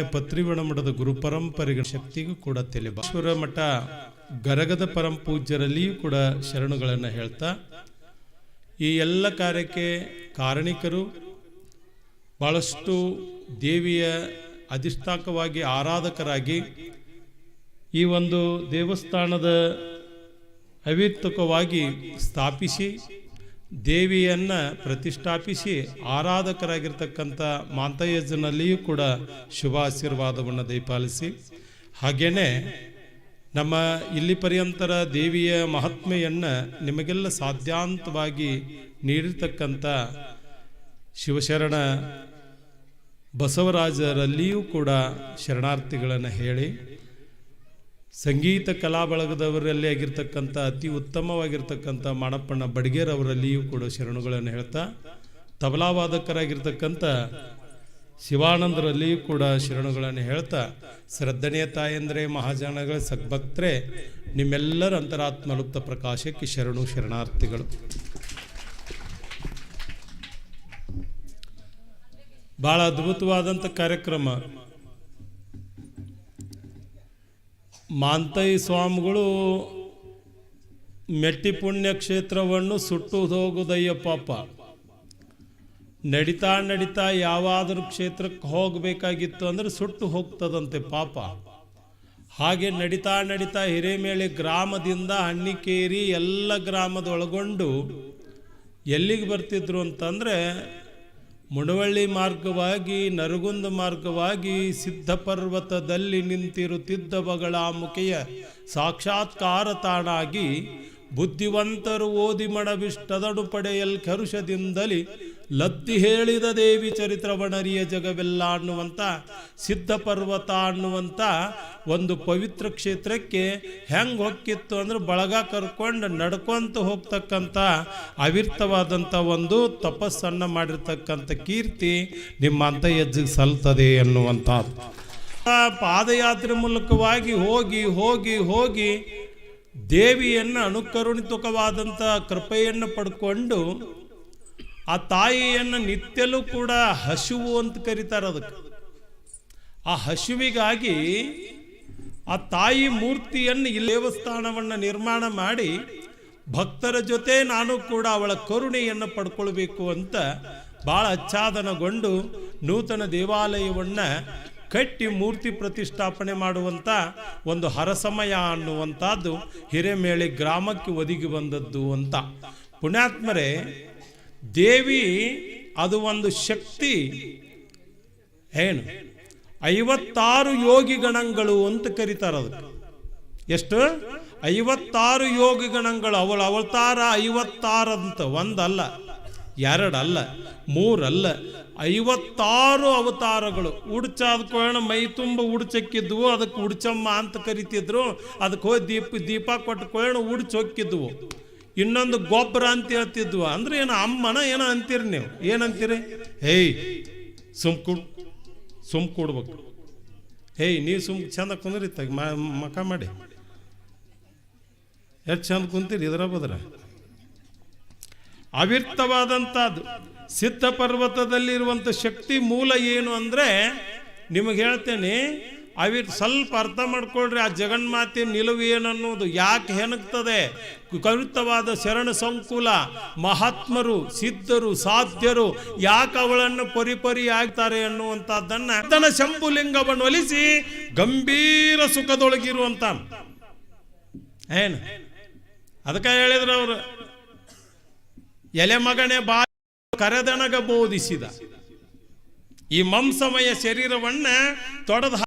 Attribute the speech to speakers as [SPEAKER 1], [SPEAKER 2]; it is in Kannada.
[SPEAKER 1] ಪತ್ರಿವಣ ಮಠದ ಗುರು ಪರಂಪರೆಗಳ ಶಕ್ತಿಗೂ ಕೂಡ ತೆಲೆಬಾಶ್ವರ ಮಠ ಗರಗದ ಪರಂ ಪೂಜ್ಯರಲ್ಲಿಯೂ ಕೂಡ ಶರಣುಗಳನ್ನು ಹೇಳ್ತಾ, ಈ ಎಲ್ಲ ಕಾರ್ಯಕ್ಕೆ ಕಾರಣಿಕರು, ಬಹಳಷ್ಟು ದೇವಿಯ ಅಧಿಷ್ಠಾಕವಾಗಿ ಆರಾಧಕರಾಗಿ ಈ ಒಂದು ದೇವಸ್ಥಾನದ ಅವಿರ್ತಕವಾಗಿ ಸ್ಥಾಪಿಸಿ ದೇವಿಯನ್ನು ಪ್ರತಿಷ್ಠಾಪಿಸಿ ಆರಾಧಕರಾಗಿರ್ತಕ್ಕಂಥ ಮಾಂತಯ್ಯಜ್ಜನಲ್ಲಿಯೂ ಕೂಡ ಶುಭಾಶೀರ್ವಾದವನ್ನು ದಯಪಾಲಿಸಿ. ಹಾಗೇನೆ ನಮ್ಮ ಇಲ್ಲಿ ಪರ್ಯಂತರ ದೇವಿಯ ಮಹಾತ್ಮೆಯನ್ನು ನಿಮಗೆಲ್ಲ ಸಾಧ್ಯಾಂತವಾಗಿ ನೀಡಿರ್ತಕ್ಕಂಥ ಶಿವಶರಣ ಬಸವರಾಜರಲ್ಲಿಯೂ ಕೂಡ ಶರಣಾರ್ಥಿಗಳನ್ನು ಹೇಳಿ ಸಂಗೀತ ಕಲಾ ಬಳಗದವರಲ್ಲಿ ಆಗಿರ್ತಕ್ಕಂಥ ಅತಿ ಉತ್ತಮವಾಗಿರ್ತಕ್ಕಂಥ ಮಾಡಪ್ಪಣ್ಣ ಬಡ್ಗೇರ್ ಅವರಲ್ಲಿಯೂ ಕೂಡ ಶರಣುಗಳನ್ನು ಹೇಳ್ತಾ, ತಬಲಾವಾದಕರಾಗಿರ್ತಕ್ಕಂಥ ಶಿವಾನಂದರಲ್ಲಿಯೂ ಕೂಡ ಶರಣುಗಳನ್ನು ಹೇಳ್ತಾ ಶ್ರದ್ಧನೆಯ ತಾಯಂದ್ರೆ ಮಹಾಜನಗಳ ಸದ್ಭಕ್ತರೆ, ನಿಮ್ಮೆಲ್ಲರ ಅಂತರಾತ್ಮ ಲುಪ್ತ ಪ್ರಕಾಶಕ್ಕೆ ಶರಣು ಶರಣಾರ್ಥಿಗಳು. ಬಹಳ ಅದ್ಭುತವಾದಂಥ ಕಾರ್ಯಕ್ರಮ. ಮಾಂತೈ ಸ್ವಾಮಿಗಳು ಮೆಟ್ಟಿ ಪುಣ್ಯ ಕ್ಷೇತ್ರವನ್ನು ಸುಟ್ಟು ಹೋಗುದಯ್ಯ ಪಾಪ. ನಡಿತಾ ನಡಿತಾ ಯಾವಾದರೂ ಕ್ಷೇತ್ರಕ್ಕೆ ಹೋಗಬೇಕಾಗಿತ್ತು ಅಂದ್ರೆ ಸುಟ್ಟು ಹೋಗ್ತದಂತೆ ಪಾಪ. ಹಾಗೆ ನಡಿತಾ ನಡಿತಾ ಹಿರೇಮೇಳೆ ಗ್ರಾಮದಿಂದ ಹಣ್ಣಿಕೇರಿ ಎಲ್ಲ ಗ್ರಾಮದ ಒಳಗೊಂಡು ಎಲ್ಲಿಗೆ ಬರ್ತಿದ್ರು ಅಂತಂದರೆ ಮುಡವಳ್ಳಿ ಮಾರ್ಗವಾಗಿ, ನರಗುಂದ ಮಾರ್ಗವಾಗಿ ಸಿದ್ಧ ಪರ್ವತದಲ್ಲಿ ನಿಂತಿರುತ್ತಿದ್ದ ಮುಖೆಯ ಸಾಕ್ಷಾತ್ಕಾರ ತಾಣಾಗಿ ಬುದ್ಧಿವಂತರು ಓದಿ ಮಡವಿಷ್ಟದಡು ಪಡೆಯಲ್ ಕರುಷದಿಂದಲಿ ಲದ್ದಿ ಹೇಳಿದ ದೇವಿ ಚರಿತ್ರವಣರಿಯ ಜಗವೆಲ್ಲ ಅನ್ನುವಂಥ ಸಿದ್ಧ ಪರ್ವತ ಅನ್ನುವಂಥ ಒಂದು ಪವಿತ್ರ ಕ್ಷೇತ್ರಕ್ಕೆ ಹೆಂಗೆ ಹೊಕ್ಕಿತ್ತು ಅಂದ್ರೆ ಬಳಗ ಕರ್ಕೊಂಡು ನಡ್ಕೊಂತ ಹೋಗ್ತಕ್ಕಂಥ ಅವಿರ್ತವಾದಂಥ ಒಂದು ತಪಸ್ಸನ್ನು ಮಾಡಿರ್ತಕ್ಕಂಥ ಕೀರ್ತಿ ನಿಮ್ಮ ಅಂತ ಹೆಜ್ಜೆಗೆ ಸಲ್ತದೆ ಅನ್ನುವಂಥದ್ದು. ಆ ಪಾದಯಾತ್ರೆ ಮೂಲಕವಾಗಿ ಹೋಗಿ ಹೋಗಿ ಹೋಗಿ ದೇವಿಯನ್ನು ಅನುಕರುಣಿತುಕವಾದಂಥ ಕೃಪೆಯನ್ನು ಪಡ್ಕೊಂಡು ಆ ತಾಯಿಯನ್ನು ನಿತ್ಯಲೂ ಕೂಡ ಹಸುವು ಅಂತ ಕರೀತಾರೆ ಅದಕ್ಕೆ. ಆ ಹಸುವಿಗಾಗಿ ಆ ತಾಯಿ ಮೂರ್ತಿಯನ್ನು ಈ ದೇವಸ್ಥಾನವನ್ನು ನಿರ್ಮಾಣ ಮಾಡಿ ಭಕ್ತರ ಜೊತೆ ನಾನು ಕೂಡ ಅವಳ ಕರುಣೆಯನ್ನು ಪಡ್ಕೊಳ್ಬೇಕು ಅಂತ ಭಾಳ ಆಚ್ಛಾದನಗೊಂಡು ನೂತನ ದೇವಾಲಯವನ್ನು ಕಟ್ಟಿ ಮೂರ್ತಿ ಪ್ರತಿಷ್ಠಾಪನೆ ಮಾಡುವಂಥ ಒಂದು ಹರಸಮಯ ಅನ್ನುವಂಥದ್ದು ಹಿರೇಮೇಳೆ ಗ್ರಾಮಕ್ಕೆ ಒದಗಿ ಬಂದದ್ದು ಅಂತ. ಪುಣ್ಯಾತ್ಮರೇ ದೇವಿ ಅದು ಒಂದು ಶಕ್ತಿ. ಏನು? ಐವತ್ತಾರು ಯೋಗಿ ಗಣಗಳು ಅಂತ ಕರೀತಾರೆ ಅದಕ್ಕೆ. ಎಷ್ಟು? ಐವತ್ತಾರು ಯೋಗಿ ಗಣಗಳು. ಅವಳ ಅವತಾರ ಐವತ್ತಾರಂತ ಒಂದಲ್ಲ, ಎರಡಲ್ಲ, ಮೂರಲ್ಲ, ಐವತ್ತಾರು ಅವತಾರಗಳು. ಉಡ್ಚಾದ್ಕೊಳ್ಳೋಣ ಮೈ ತುಂಬ ಉಡ್ಚಕ್ಕಿದ್ವು, ಅದಕ್ಕೆ ಉಡ್ಚಮ್ಮ ಅಂತ ಕರಿತಿದ್ರು. ಅದಕ್ಕೆ ಹೋಗಿ ದೀಪ ದೀಪ ಕೊಟ್ಟುಕೊಳ್ಳೋಣ ಉಡ್ಚೊಕ್ಕಿದ್ವು. ಇನ್ನೊಂದು ಗೊಬ್ಬರ ಅಂತ ಹೇಳ್ತಿದ್ವು. ಅಂದ್ರೆ ಏನು ಅಮ್ಮನ ಏನೋ ಅಂತೀರಿ ನೀವು? ಏನಂತೀರಿ? ಹೇಯ್, ಸುಮ್ ಕುಡ್, ಸುಮ್ ಕೊಡ್ಬೇಕು. ಹೇಯ್, ನೀವು ಸುಮ್ ಚಂದ ಕುಂದ್ರಿ ತಗ ಮಕ ಮಾಡಿ. ಎಷ್ಟು ಚಂದ ಕುಂತೀರಿ ಇದ್ರ ಬದ್ರ? ಅವಿರ್ತವಾದಂಥದ್ದು ಸಿದ್ಧ ಪರ್ವತದಲ್ಲಿರುವಂಥ ಶಕ್ತಿ ಮೂಲ ಏನು ಅಂದರೆ, ನಿಮಗೆ ಹೇಳ್ತೇನೆ ಅವಿರ್ ಸ್ವಲ್ಪ ಅರ್ಥ ಮಾಡ್ಕೊಳ್ರಿ, ಆ ಜಗನ್ಮಾತೆ ನಿಲುವು ಏನನ್ನೋದು ಯಾಕೆ ಹೆಣಗ್ತದೆ? ಕವಿತವಾದ ಶರಣ ಸಂಕುಲ, ಮಹಾತ್ಮರು, ಸಿದ್ಧರು, ಸಾಧ್ಯರು ಯಾಕೆ ಅವಳನ್ನು ಪರಿಪರಿ ಆಗ್ತಾರೆ ಅನ್ನುವಂಥದ್ದನ್ನ ತನ್ನ ಶಂಭುಲಿಂಗವನ್ನು ಒಲಿಸಿ ಗಂಭೀರ ಸುಖದೊಳಗಿರುವಂತ ಏನು? ಅದಕ್ಕೆ ಹೇಳಿದ್ರು ಅವರು, ಎಲೆ ಮಗನೆ ಬಾ ಕರೆದನಗ ಬೋಧಿಸಿದ. ಈ ಮಂಸಮಯ ಶರೀರವನ್ನ ತೊಡೆದ